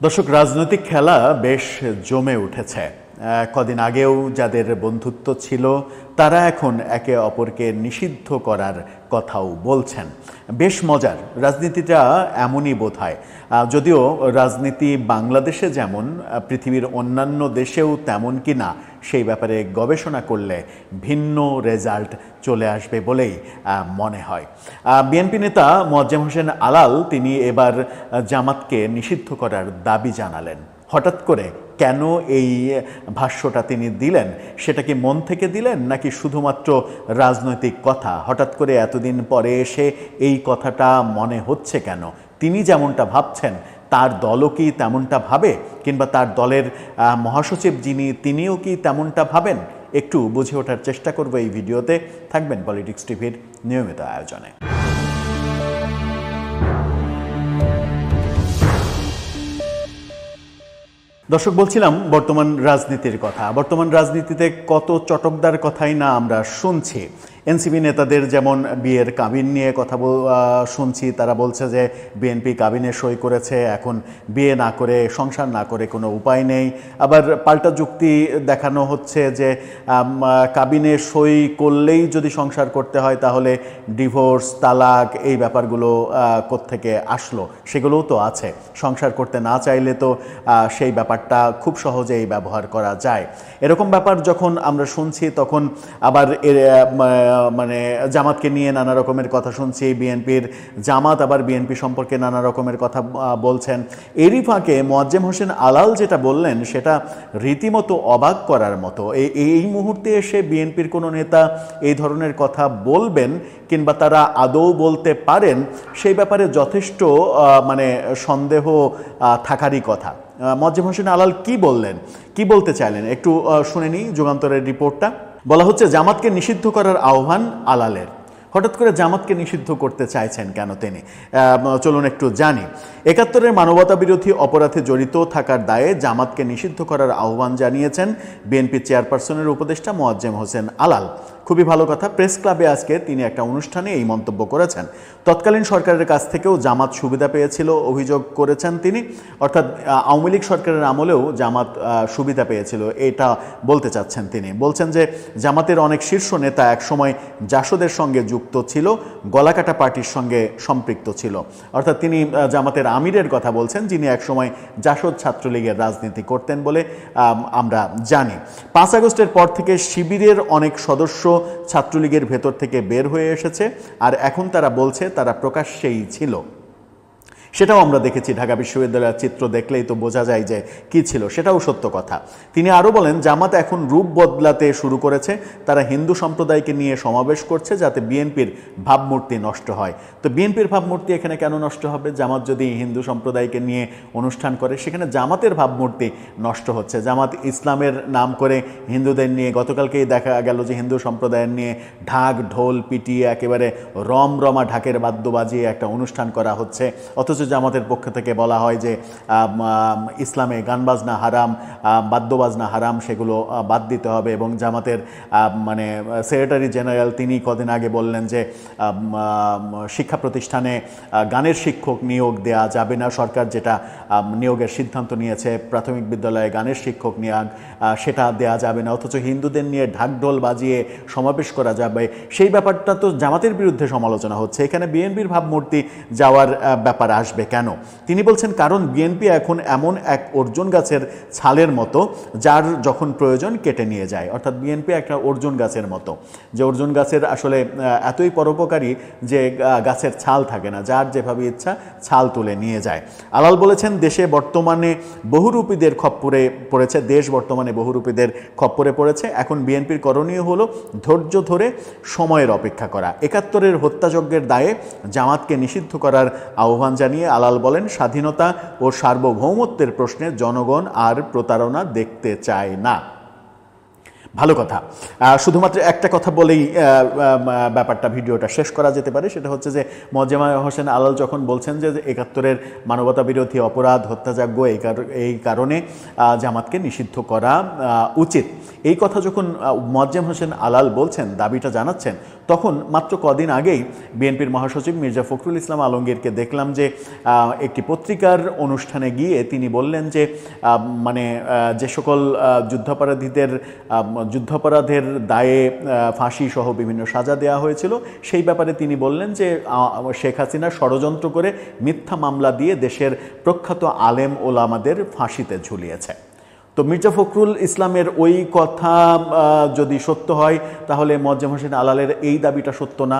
দর্শক রাজনৈতিক খেলা বেশ জমে উঠেছে। কদিন আগেও যাদের বন্ধুত্ব ছিল, তারা এখন একে অপরকে নিষিদ্ধ করার কথাও বলছেন। বেশ মজার, রাজনীতিটা এমনই বোধ হয় যদিও রাজনীতি বাংলাদেশে যেমন পৃথিবীর অন্যান্য দেশেও তেমন কি না সেই ব্যাপারে গবেষণা করলে ভিন্ন রেজাল্ট চলে আসবে বলেই মনে হয়। বিএনপি নেতা মোয়াজ্জেম হোসেন আলাল তিনি এবার জামাতকে নিষিদ্ধ করার দাবি জানালেন। হঠাৎ করে কেন এই ভাষ্যটা তিনি দিলেন? সেটা কি মন থেকে দিলেন নাকি শুধুমাত্র রাজনৈতিক কথা? হঠাৎ করে এতদিন পরে এসে এই কথাটা মনে হচ্ছে কেন? তিনি যেমনটা ভাবছেন, তার দলও কি তেমনটা ভাবে? কিংবা তার দলের মহাসচিব যিনি, তিনিও কি তেমনটা ভাবেন? একটু বুঝে ওঠার চেষ্টা করব এই ভিডিওতে। থাকবেন পলিটিক্স টিভির নিয়মিত আয়োজনে। দর্শক বলছিলাম বর্তমান রাজনীতির কথা। বর্তমান রাজনীতিতে কত চটকদার কথাই না আমরা শুনছি। এনসিপি নেতাদের যেমন বিয়ের কাবিন নিয়ে কথা শুনছি তারা বলছে যে বিএনপি কাবিনে সই করেছে এখন বিয়ে না করে সংসার না করে কোনো উপায় নেই। আবার পাল্টা যুক্তি দেখানো হচ্ছে যে কাবিনে সই করলেই যদি সংসার করতে হয় তাহলে ডিভোর্স তালাক এই ব্যাপারগুলো কোত্থেকে আসলো? সেগুলোও তো আছে। সংসার করতে না চাইলে তো সেই ব্যাপারটা খুব সহজেই ব্যবহার করা যায়। এরকম ব্যাপার যখন আমরা শুনছি তখন আবার এর, মানে জামাতকে নিয়ে নানা রকমের কথা শুনছি বিএনপির জামাত আবার বিএনপি সম্পর্কে নানা রকমের কথা বলছেন। এরই ফাঁকে মোয়াজ্জেম হোসেন আলাল যেটা বললেন সেটা রীতিমতো অবাক করার মতো। এই মুহূর্তে এসে বিএনপির কোনো নেতা এই ধরনের কথা বলবেন কিংবা তারা আদৌ বলতে পারেন সেই ব্যাপারে যথেষ্ট মানে সন্দেহ থাকারই কথা। আহ, মোয়াজ্জেম হোসেন আলাল কি বললেন? কি বলতে চাইলেন? একটু শুনে নিই যুগান্তরের রিপোর্টটা। বলা হচ্ছে, জামাতকে নিষিদ্ধ করার আহ্বান আলালের। হঠাৎ করে জামাতকে নিষিদ্ধ করতে চাইছেন কেন তিনি? চলুন একটু জানি। একাত্তরের মানবতা বিরোধী অপরাধে জড়িত থাকার দায়ে জামাতকে নিষিদ্ধ করার আহ্বান জানিয়েছেন বিএনপি চেয়ারপারসনের উপদেষ্টা মোয়াজ্জেম হোসেন আলাল। খুবই ভালো কথা। প্রেস ক্লাবে আজকে তিনি একটা অনুষ্ঠানে এই মন্তব্য করেছেন। তৎকালীন সরকারের কাছ থেকেও জামাত সুবিধা পেয়েছিল, অভিযোগ করেছেন তিনি। অর্থাৎ আওয়ামী লীগ সরকারের আমলেও জামাত সুবিধা পেয়েছিল, এটা বলতে চাচ্ছেন তিনি। বলছেন যে, জামাতের অনেক শীর্ষ নেতা একসময় জাসদের সঙ্গে যুক্ত ছিল, গলাকাটা পার্টির সঙ্গে সম্পৃক্ত ছিল। অর্থাৎ তিনি জামাতের আমিরের কথা বলছেন, যিনি একসময় জাসদ ছাত্রলীগের রাজনীতি করতেন বলে আমরা জানি। পাঁচ আগস্টের পর থেকে শিবিরের অনেক সদস্য ছাত্রলীগের ভেতর থেকে বের হয়ে এসেছে আর এখন তারা বলছে তারা প্রকাশ্যেই ছিল। সেটাও আমরা দেখেছি। ঢাকা বিশ্ববিদ্যালয়ের চিত্র দেখলেই তো বোঝা যায় যে কি ছিল, সেটাও সত্য কথা। তিনি আরও বলেন, জামাত এখন রূপ বদলাতে শুরু করেছে। তারা হিন্দু সম্প্রদায়কে নিয়ে সমাবেশ করছে যাতে বিএনপির ভাবমূর্তি নষ্ট হয়। তো বিএনপির ভাবমূর্তি এখানে কেন নষ্ট হবে? জামাত যদি হিন্দু সম্প্রদায়কে নিয়ে অনুষ্ঠান করে, সেখানে জামাতের ভাবমূর্তি নষ্ট হচ্ছে। জামাত ইসলামের নাম করে হিন্দুদের নিয়ে, গতকালকেই দেখা গেল যে হিন্দু সম্প্রদায়ের নিয়ে ঢাক, ঢোল, পিটিয়ে একেবারে রমরমা ঢাকের বাদ্য বাজিয়ে একটা অনুষ্ঠান করা হচ্ছে। অথচ জামাতের পক্ষ থেকে বলা হয় যে ইসলামে গান বাজনা হারাম বাদ্যবাজনা হারাম, সেগুলো বাদ দিতে হবে এবং জামাতের মানে সেক্রেটারি জেনারেল তিনি কদিন আগে বললেন যে শিক্ষা প্রতিষ্ঠানে গানের শিক্ষক নিয়োগ দেয়া যাবে না। সরকার যেটা নিয়োগের সিদ্ধান্ত নিয়েছে, প্রাথমিক বিদ্যালয়ে গানের শিক্ষক নিয়োগ সেটা দেয়া যাবে না। অথচ হিন্দুদের নিয়ে ঢাকঢোল বাজিয়ে সমাবেশ করা যাবে, সেই ব্যাপারটা তো জামাতের বিরুদ্ধে সমালোচনা হচ্ছে। এখানে বিএনপির ভাবমূর্তি যাওয়ার ব্যাপার আসবে। কেন? তিনি বলছেন, কারণ বিএনপি এখন এমন এক অর্জুন গাছের ছালের মতো, যার যখন প্রয়োজন কেটে নিয়ে যায়। অর্থাৎ বিএনপি একটা অর্জুন গাছের মতো। যে অর্জুন গাছের আসলে এতই পরোপকারী যে গাছের ছাল থাকে না, যার যেভাবে ইচ্ছা ছাল তুলে নিয়ে যায়। আলাল বলেছেন, দেশে বর্তমানে বহুরূপীদের খপ্পরে পড়েছে, দেশ বর্তমানে বহুরূপীদের খপ্পরে পড়েছে। এখন বিএনপির করণীয় হলো ধৈর্য ধরে সময়ের অপেক্ষা করা। একাত্তরের হত্যাযজ্ঞের দায়ে জামাতকে নিষিদ্ধ করার আহ্বান জানিয়ে আলাল বলেন স্বাধীনতা ও সার্বভৌমত্বের প্রশ্নে জনগণ আর প্রতারণা দেখতে চায় না। ভালো কথা। শুধুমাত্র একটা কথা বলেই ব্যাপারটা ভিডিওটা শেষ করা যেতে পারে সেটা হচ্ছে যে মজ্জেমা হোসেন আলাল যখন বলছেন যে একাত্তরের মানবতা বিরোধী অপরাধ হত্যাযজ্ঞ এই এই কারণে জামাতকে নিষিদ্ধ করা উচিত। এই কথা যখন আহ, মোয়াজ্জেম হোসেন আলাল বলছেন দাবিটা জানাচ্ছেন তখন মাত্র কদিন আগেই বিএনপির মহাসচিব মির্জা ফখরুল ইসলাম আলমগীরকে দেখলাম যে একটি পত্রিকার অনুষ্ঠানে গিয়ে তিনি বললেন যে মানে যে সকল যুদ্ধাপরাধীদের যুদ্ধাপরাধের দায়ে ফাঁসি সহ বিভিন্ন সাজা দেওয়া হয়েছিল। সেই ব্যাপারে তিনি বললেন যে শেখ হাসিনা ষড়যন্ত্র করে মিথ্যা মামলা দিয়ে দেশের প্রখ্যাত আলেম ওলামাদের ফাঁসিতে ঝুলিয়েছে। তো মির্জা ফখরুল ইসলামের ওই কথা যদি সত্য হয়, তাহলে মজ্জাম হোসেন আলালের এই দাবিটা সত্য না?